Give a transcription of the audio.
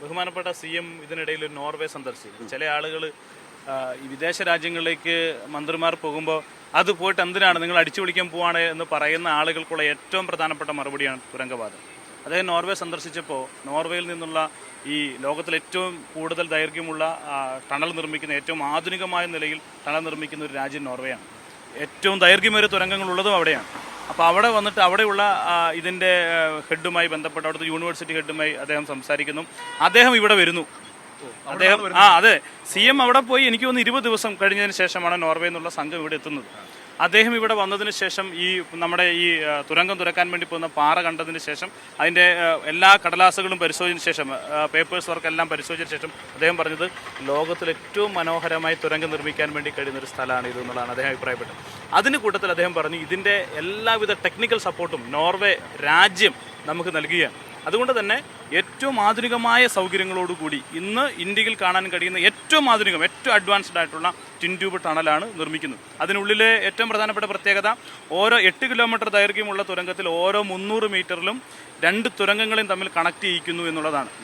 ബഹുമാനപ്പെട്ട C M ഇതിനിടയിൽ ഒരു നോർവേ സന്ദർശിച്ചു. ചില ആളുകൾ ഈ വിദേശ രാജ്യങ്ങളിലേക്ക് മന്ത്രിമാർ പോകുമ്പോൾ അത് പോയിട്ട് എന്തിനാണ് നിങ്ങൾ അടിച്ചു വിളിക്കാൻ പോവാണ് എന്ന് പറയുന്ന ആളുകൾക്കുള്ള ഏറ്റവും പ്രധാനപ്പെട്ട മറുപടിയാണ് തുരങ്കവാദം. അദ്ദേഹം നോർവേ സന്ദർശിച്ചപ്പോൾ നോർവേയിൽ നിന്നുള്ള ഈ ലോകത്തിൽ ഏറ്റവും കൂടുതൽ ദൈർഘ്യമുള്ള ടണൽ നിർമ്മിക്കുന്ന ഏറ്റവും ആധുനികമായ നിലയിൽ ടണൽ നിർമ്മിക്കുന്ന ഒരു രാജ്യം നോർവേയാണ്. ഏറ്റവും ദൈർഘ്യമേറിയ തുരങ്കങ്ങളുള്ളതും അവിടെയാണ്. അപ്പോൾ അവിടെ വന്നിട്ട് അവിടെയുള്ള ഇതിന്റെ ഇതിന്റെ ഹെഡുമായി ബന്ധപ്പെട്ട് അവിടുത്തെ യൂണിവേഴ്സിറ്റി ഹെഡുമായി അദ്ദേഹം സംസാരിക്കുന്നു. അദ്ദേഹം ഇവിടെ വരുന്നു. അദ്ദേഹം ആ അതെ. സി എം അവിടെ പോയി എനിക്ക് തോന്നുന്നു ഇരുപത് ദിവസം കഴിഞ്ഞതിന് ശേഷമാണ് നോർവേ എന്നുള്ള സംഘം ഇവിടെ എത്തുന്നത്. അദ്ദേഹം ഇവിടെ വന്നതിന് ശേഷം ഈ നമ്മുടെ ഈ തുരങ്കം തുറക്കാൻ വേണ്ടി പോകുന്ന പാറ കണ്ടതിന് ശേഷം അതിന്റെ എല്ലാ കടലാസുകളും പരിശോധിച്ചതിന് ശേഷം പേപ്പേഴ്സ് വർക്ക് എല്ലാം പരിശോധിച്ചതിന് ശേഷം അദ്ദേഹം പറഞ്ഞത് ലോകത്തിൽ ഏറ്റവും മനോഹരമായി തുരങ്കം നിർമ്മിക്കാൻ വേണ്ടി കഴിയുന്ന ഒരു സ്ഥലമാണ് ഇത് എന്നുള്ളതാണ് അദ്ദേഹം അഭിപ്രായപ്പെട്ടത്. അതിന് കൂട്ടത്തിൽ അദ്ദേഹം പറഞ്ഞു ഇതിന്റെ എല്ലാവിധ ടെക്നിക്കൽ സപ്പോർട്ടും നോർവേ രാജ്യം നമുക്ക് നൽകുകയാണ്. അതുകൊണ്ട് തന്നെ ഏറ്റവും ആധുനികമായ സൗകര്യങ്ങളോടുകൂടി ഇന്ന് ഇന്ത്യയിൽ കാണാൻ കഴിയുന്ന ഏറ്റവും ആധുനികം ഏറ്റവും അഡ്വാൻസ്ഡ് ആയിട്ടുള്ള ടിൻ ട്യൂബ് ടണലാണ് നിർമ്മിക്കുന്നത്. അതിനുള്ളിലെ ഏറ്റവും പ്രധാനപ്പെട്ട പ്രത്യേകത ഓരോ എട്ട് കിലോമീറ്റർ ദൈർഘ്യമുള്ള തുരങ്കത്തിൽ ഓരോ മുന്നൂറ് മീറ്ററിലും രണ്ട് തുരങ്കങ്ങളെയും തമ്മിൽ കണക്ട് ചെയ്യിക്കുന്നു എന്നുള്ളതാണ്.